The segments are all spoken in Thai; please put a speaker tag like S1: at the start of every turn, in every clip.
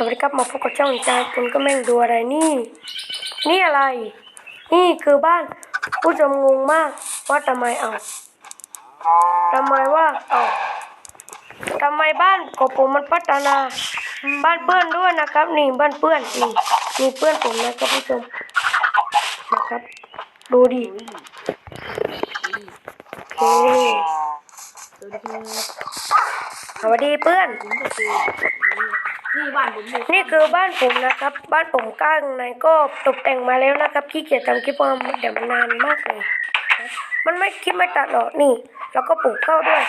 S1: สวัสดีครับมาพบกับช่องจาคุณก็แม่งดูอะไรนี่ นี่อะไร นี่คือบ้านผู้ชมงงมากว่าทำไมเอาทำไมว่าเอาทำไมบ้านของผมมันพัฒนา บ้านเพื่อนด้วยนะครับ นี่บ้านเพื่อนนี่นี่เพื่อนผมนะครับผู้ชมนะครับ ดูดิโอเคสวัสดีเพื่อน
S2: นี่บ้านผมอยู่
S1: นี่คือบ้านผมนะครับ บ้านผมก้างในก็ตกแต่งมาแล้วนะครับขี้เกียจทำคลิปเพราะมันเดี๋ยวมันนานมากเลยนะมันไม่คลิปไม่ตัดหรอกนี่ แล้วก็ปลูกข้าวด้วย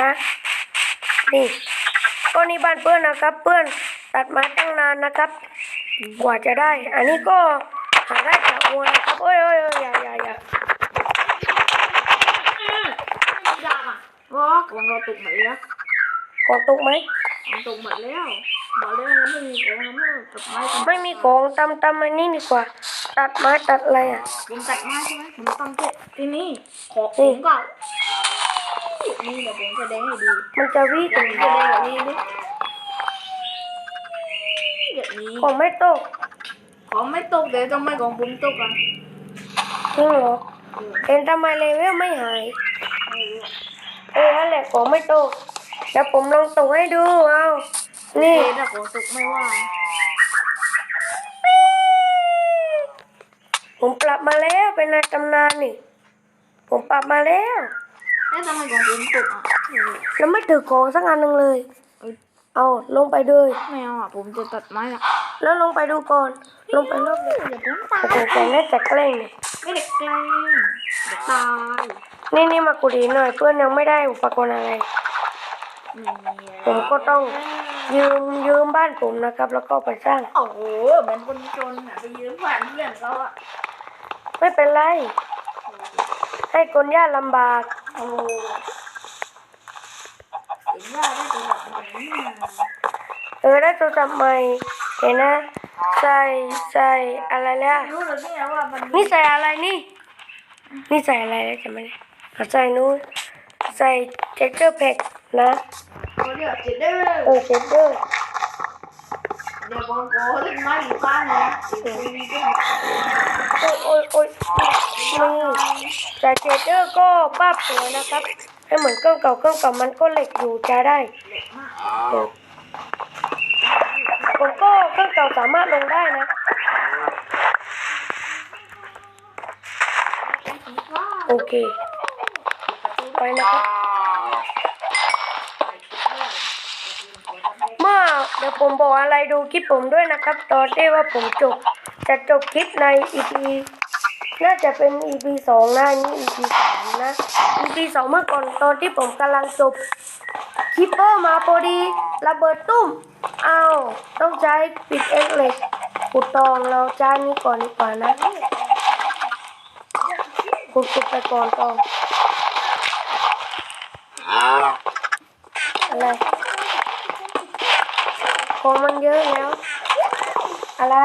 S1: นะ นี่ก็นี่บ้านเพื่อนนะครับ เพื่อนตัดไม้ตั้งนานนะครับ กว่าจะได้ อันนี้ก็หาได้จากวัวนะครับโอ้ยโอ้ยโอ้ยอย่าอย่าอย่า
S2: ยากอะบอกของเราตกหมดแล้ว
S1: กองตกไหม
S2: มันตกหมดแล้ว บอกเลยว่าไม่มีของทำให้ตัดไม้กัน
S1: ไม่มีของตำตำอันนี้ดีกว่า ตัดไม้ตัดอะไรอะ
S2: ผมตัดไม้ใช่ไหมผมต้องเก็บที่นี่ขอผมก็นี่เดี๋ยวผมแสดงให้ดู
S1: มันจะวิ่ง
S2: ผมแสดงแบบนี้ดิแบบนี้
S1: ของไม่ตก
S2: ของไม่ตกเดี๋ยวทำไมของผมตกอะ
S1: จริงเหรอ
S2: เออ
S1: เห็นทำไมเลเวลไม่หาย
S2: ไม่รู้อะ
S1: เออนั่นแหละของไม่ตกเดี๋ยวผมลองตกให้ดูเอา นี่
S2: เอ๊ะถ้าของตกไม่ว่า
S1: ผมปรับมาแล้วเป็นในตำนานนี่ ผมปรับมาแล้ว
S2: แล้วทำไมของผมตกอะไม่รู้
S1: แล้วไม่ถือของสักอันหนึ่งเลย เอาลงไปเลย
S2: ไม่เอาอะผมจะตัดไม้อะ
S1: แล้วลงไปดูก่อน ลงไปรอบ
S2: เดี๋ยวผมตาย
S1: โอ้โหแกน่าจะแกล้งเนี่ย
S2: ไม่ได้แกล้งเดี๋ยวตาย
S1: นี่นี่มากุดีหน่อยเพื่อนยังไม่ได้อุปกรณ์อะไร ผมก็ต้อง ยืมยืมบ้านผมนะครับ แล้วก็ไปสร้าง
S2: โอ้โหเหมือนคนจนอะไปยืมผ่านเพื่อนเขาอะ
S1: ไม่เป็นไร ให้คนยากลำบาก
S2: โอ้โหเห็นว่าได้ตัวแบบนี้มา
S1: เออได้โทรศัพท์ใหม่เห็นนะ ใส่ใส่อะไรแล้ว
S2: รู้หรือเนี่ยว่ามัน
S1: นี่ใส่อะไรนี่ นี่ใส่อะไรแล้วจำไม่ได้เอาใส่นู้นใส่เจ็คเกอร์แพ็กนะ
S2: เขาเรียกเจ็ดเด้อ
S1: เออเจ็คเกอร์
S2: เดี๋ยวบอกโอ้เล่นไม้อยู่บ้านะเลยวคุยกัน
S1: โอ้ยโอ้ยโอ้ยนี่เจ็คเกอร์ก็ป้าบสวยนะครับให้เหมือนเครื่องเก่าเครื่องเก่ามันก็เหล็กอยู่จะได้ผมก็เครื่องเก่าสามารถลงได้นะโอเคไปนะครับ เมื่อเดี๋ยวผมบอกอะไรดูคลิปผมด้วยนะครับ ตอนที่ว่าผมจบ จะจบคลิปใน EP น่าจะเป็น EP สองนะนี่ EP สามนะ EP สองเมื่อก่อนตอนที่ผมกำลังจบคลิปเปอร์มาพอดีระเบิดตุ้ม เอาวต้องใช้ปิดเอ็กเล็กขุดตองเราใช้นี้ก่อนดีกว่านะขุดขุดไปก่อนตองอะไร ของ มันเยอะแล้ว อะไร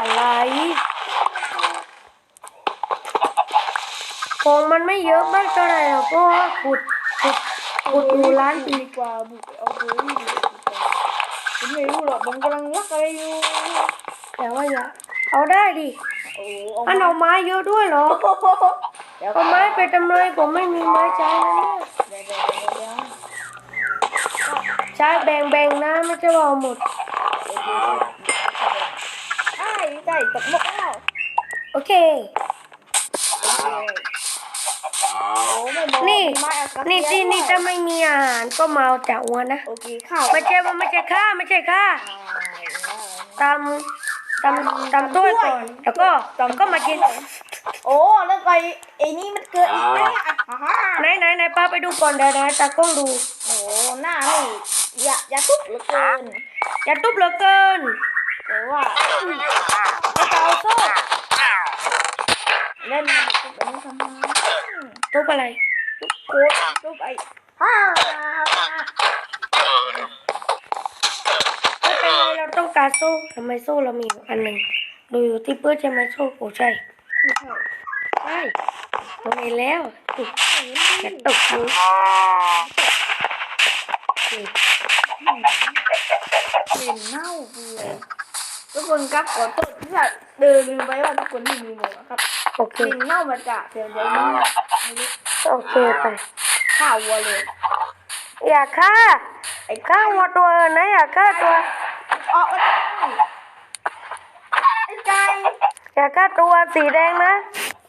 S1: อะไรของมันไม่เยอะมากเท่าไหร่หรอกเพราะว่าขุดขุดขุดอยู่ร้าน
S2: ดีกว่าบุกไปเอาตัวนี้ดีกว่าผมไม่รู้หรอกผมกำลังรักอะไรอยู่
S1: แต่ว่าอย่าเอาได้ดิ
S2: โอ้เอา
S1: อันเอาไม้เยอะด้วยเหรอ
S2: เดี๋ยว
S1: เอาไม้ไปทำไมผมไม่มีไม้ใช้นะเนี่ย
S2: เดี๋ยวเดี๋ยวเดี๋ยวเดี๋ยว
S1: ใช้แบ่งๆนะไม่ใช่ว่าเอาหมด
S2: ใช่ใช่ตกนกแล้ว
S1: โอเค
S2: โอ้ไม่บอก
S1: นี่
S2: ไม้อากาศ
S1: นี่ที่นี่ถ้าไม่มีอาหารก็มาเอาจากวัวนะ
S2: โอเคข้าว
S1: ไม่ใช่ว่าไม่ใช่ข้าไม่ใช่ข้าตำตำตำถ้วยก่อนแล้วก็แล้วก็มากิน
S2: โอ้แล้วไอ้ไอ้นี่มันเกิดอีกไหมอะอ่าฮะ
S1: ไหนไหนไหนป้าไปดูก่อนเดี๋ยวนะตากล้องดู
S2: โอ้หน้านี่ อย่าอย่าทุบเหลือเกิน
S1: อย่าทุบเหลือเกิน
S2: แต่ว่า
S1: ไม่จะเอาโซ่
S2: เล่นทุบอันนี้ทำไม
S1: ทุบอะไร
S2: ทุบโคตรทุบไอ้ฮ่า
S1: ไม่เป็นไรเราต้องการโซ่ทำไมโซ่เรามีอยู่อันหนึ่งดูอยู่ที่เพื่อนใช่ไหมโซ่โอ้ใช่
S2: ไม่ใช่
S1: ใช่เรามีแล้วอย่าตกมื
S2: คนครับขอตดที่จะเดินลืมไว้ว่าทุกคนที่มีหมวกครับ
S1: โอเค
S2: ลิงเน่ามาจากเดี๋ยวเดี๋ยวนี้
S1: โอเคไป
S2: ข้าวัวเลย
S1: อย่าฆ่า
S2: ไอ้
S1: ฆ่าวัวตัวนะอย่าฆ่าตัว
S2: ออกมาไอ้ใจ
S1: อย่าฆ่าตัวสีแดงนะ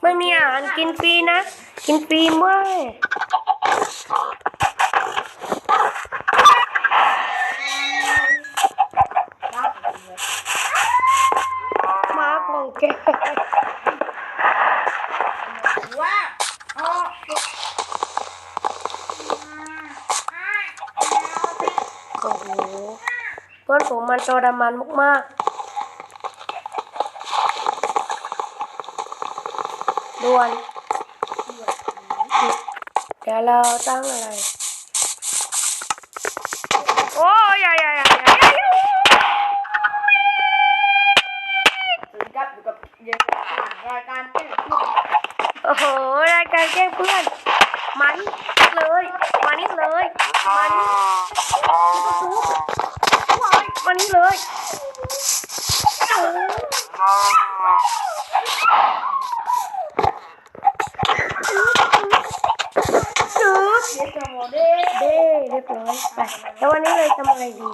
S1: ไม่มีอาหารกินฟรีนะ กินฟรีเมื่อ มันทรมานมากๆด่วนเดี๋ยวเราตั้งอะไร โอ้ยอย่าอย่าอย่าอย่า
S2: สวัสดีครับอยู่กับเย็นรายการแกล้งเพื่อน
S1: โอ้โหรายการแกล้งเพื่อนมันเลย มานิดเลย มานิด มานี้เลยจืด
S2: เด็กสมองเด้
S1: เด้เรียบร้อยไปแล้ววันนี้เลยทำอะไรดี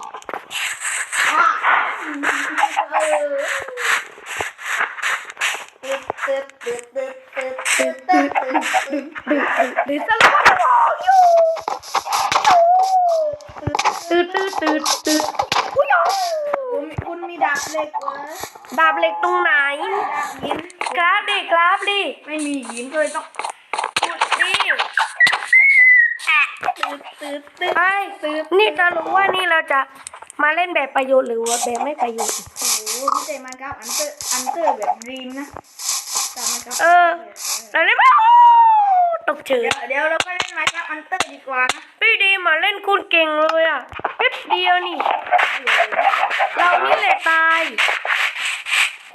S2: ดิ
S1: สลาโยตื่นตื่นตื่นตื่น เล็กตรงไหน
S2: ยิ้ม
S1: กราฟดิกราฟดิ
S2: ไม่มียิ้มเลยต้อง
S1: พูดดิ
S2: ตื้อตื้อไอ้
S1: ตื้อนี่จะรู้ว่านี่เราจะมาเล่นแบบประโยชน์หรือว่าแบบไม่ประโยชน์
S2: โอ้โหพี่เจมันกับอันเตอร์อันเตอร์แบบรีมนะ
S1: เออเราเล่นไม่ตกเฉย
S2: เดี๋ยวเราก็เล่นไมค์ราบอันเตอร์ดีกว่านะ
S1: พี่ดีมาเล่นคุณเก่งเลยอะแป๊บเดียวนี่ เรานี่แหละตาย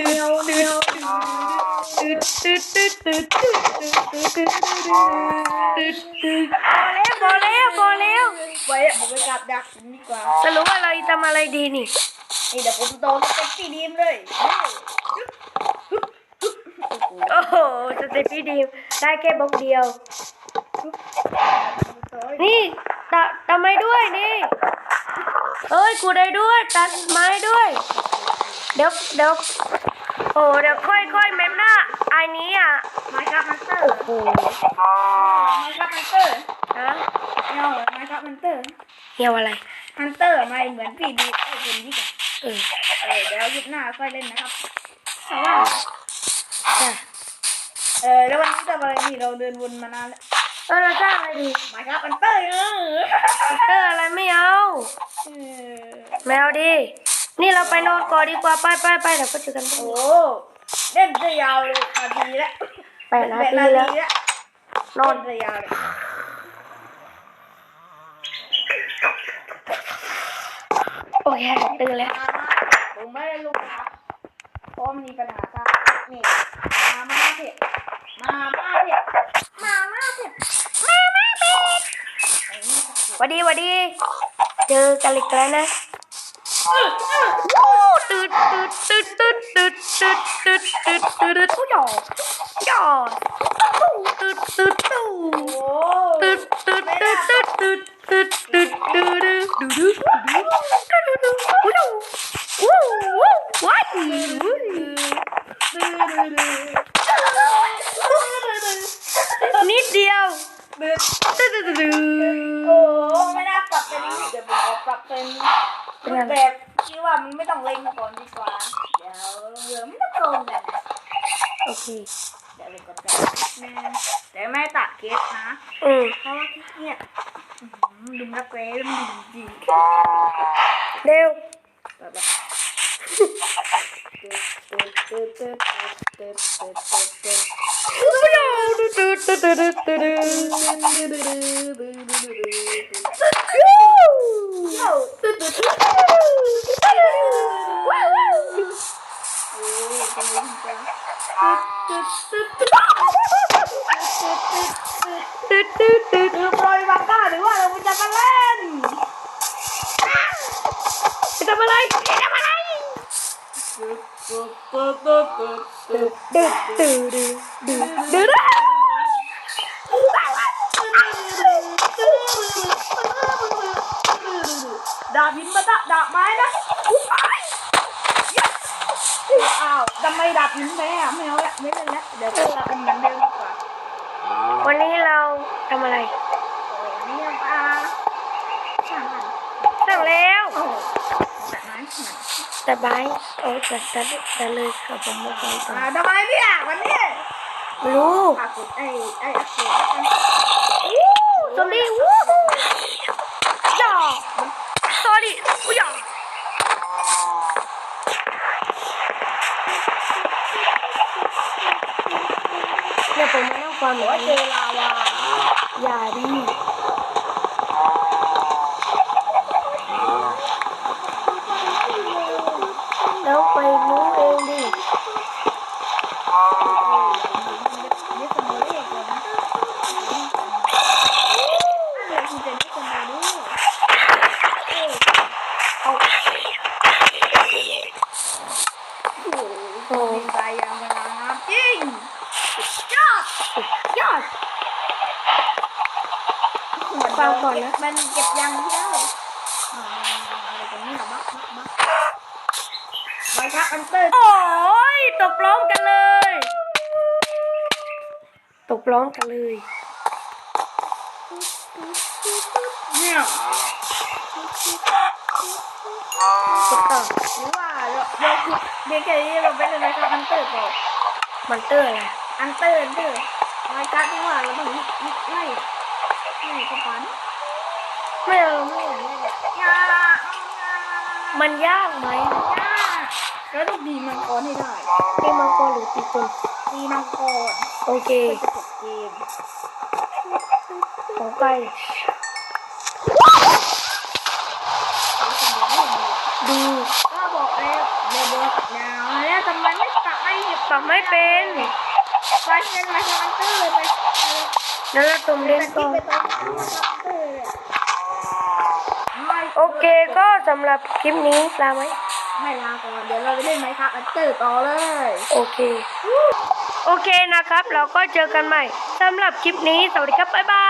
S1: พอแล้
S2: ว
S1: พอแล้วพอแล้ว
S2: ไว้ผมไปกลับดักดีกว่า
S1: สรุปว่าเราทำอะไรดีนี่
S2: นี่เดี๋ยวผมโตเป็นสีดีมเลย
S1: โอ้โหสเตปปี้ดีมได้แค่บล็อกเดียว นี่ตะทำไมด้วยนี่เอ้ยกูได้ด้วย ตัดไม้ด้วย เดี๋ยวเดี๋ยว โอ้เดี๋ยวค่อยค่อยเมมหน้าไอ้นี้อะ
S2: มาครับมันเตอร์
S1: โอ้
S2: มาครับมันเตอร์
S1: ฮะ
S2: เนาะมาครับมันเตอร์
S1: เหี่ยวอะไร
S2: ฮันเตอร์มาเหมือนพี่ดีไอ้คนนี้กัน
S1: เออ
S2: เออเดี๋ยวยุบหน้าค่อยเล่นนะครับแต่ว่า
S1: จ้ะ
S2: เออแล้ววันนี้จะอะไรนี่เราเดินวนมานานแล้ว
S1: เออเราสร้างอะไรดี
S2: มาครับมันเตอร์เออ
S1: เตอร์อะไรไม่เอา
S2: เออ
S1: ไม่เอาดี นี่เราไปนอนก่อนดีกว่าไปไปไปเดี๋ยวก็เจอกันพรุ่ง
S2: โอ้
S1: นี้
S2: เล่นจะยาวเลยนาทีแล้ว
S1: แปดนาทีแล้วนอน
S2: เล่จะยาวเลย
S1: โอเคตื่นแล้ว
S2: ผมไม่ได้ลุกนะครับเพราะมีปัญหาครับนี่มาม่าเผ็ดมาม่าเผ็ดมาม่าเผ็ดมาม่าเผ็ดไอ้นี่ครับ
S1: หวัดดีหวัดดี เจอกันอีกแล้วนะ ตืดตืดตืดตืด
S2: ไม่ตัดเคสนะเพราะว่าขี้เกียดึงกระ
S1: เก
S2: รมดึงดีเร็วแบบว้าว ดติร์ด
S1: ตึ๊ดดืดดืด
S2: โย่ตึ๊ดตึ๊ดตึ๊ดโอ้ยเป็นไงจ๊ะตึ๊ดตึ๊ดตึ๊ดตึ๊ดตึ๊ดตึ๊ด
S1: ตึ๊ดตึ๊ดตึ๊ด
S2: คือโปรยบังก้าหรือว่าเราจะมาเล่น
S1: จะทำอะไรจะทำอะไร
S2: ตึ๊ดตึ๊ดตึ๊ดตึ๊ดตึ๊ด
S1: ตึ๊ดตึ๊ดตึ๊ดตึ๊ดดตึ๊ด
S2: ดาบหินมาตะดาบไม้นะอ้าวทำไมดาบหินแพ้อะไม่เอาละไม่เล่นละเดี๋ยวจะเป็นเหมือนเดิม ว่า
S1: วันนี้เราทำอะไร
S2: โอ้นี่ยังปลาช่างมัน
S1: สั่งแล้ว
S2: โอ้แบบนั้นหนัก
S1: แต่บายโอ้จัดจัดจัดเลยกับผมมาก่อนก่อน
S2: อ่าทำไมเนี่ยวันนี้
S1: ไม่รู้
S2: ปรากฏไอ้ไอ้อักเสบแล้วกัน
S1: ซอรี่วู้ย่าซอรี่วู้ย่าเดี๋ยวผมมาเล่าความห
S2: โอ้
S1: น่อย
S2: เจ อลาวา
S1: อย่าดิแล้วไปรู้เองดิ
S2: นี่สมุนไพรก่อนนะอะไรคือจะนี่สมุนไพรเอา โอ้โหเป็นไปอย่างเวลานะจริงสุดยอดสุดยอด
S1: ฟังก่อนนะ
S2: มันเก็บ ยังเที่ยวอ่าอะไรตรงนี้เหรอบักบักบักใบชักอันเตอร์
S1: โอ้ยตกพร้อมกันเลย ตกพร้อมกันเลย
S2: เนี่ย
S1: ตกต่อ
S2: หรือว่าเราเราคือเบียงแค่นี้เราเป็นอะไรครับอันเตอร์ต่อ
S1: มันเตอร์อะไร
S2: อันเตอร์เตอร์ใบชักนี่ว่าเราต้องไล่ไล่กระปัน
S1: ไม่เอาไม่เอาไม่เอา
S2: ยา
S1: มันยากไหม
S2: ยาแล้วต้องดีมังกรให้ได้
S1: ตีมังกรหรือตีคน
S2: ตีมังกร
S1: โอเค
S2: เพื่อจะจบเกม
S1: ของใครดู
S2: ก็บอกแล้วเดี๋ยวบอกแล้วแล้วทำไมไม่ตัดไม่หยิบ
S1: ปรับไม่เป็น
S2: ไปเล่นมาทำอันเตอร์เลยไป
S1: แล้วเราตม
S2: ไป
S1: เล่น
S2: ตัด
S1: ก่
S2: ที่
S1: อ โอเคก็สำหรับคลิปนี้ลาไหม
S2: ไม่ลาก่อนเดี๋ยวเราไปเล่นไหมครับอันเตอร์ต่อเลย
S1: โอเค โอเคนะครับ เราก็เจอกันใหม่สำหรับคลิปนี้สวัสดีครับบ๊ายบาย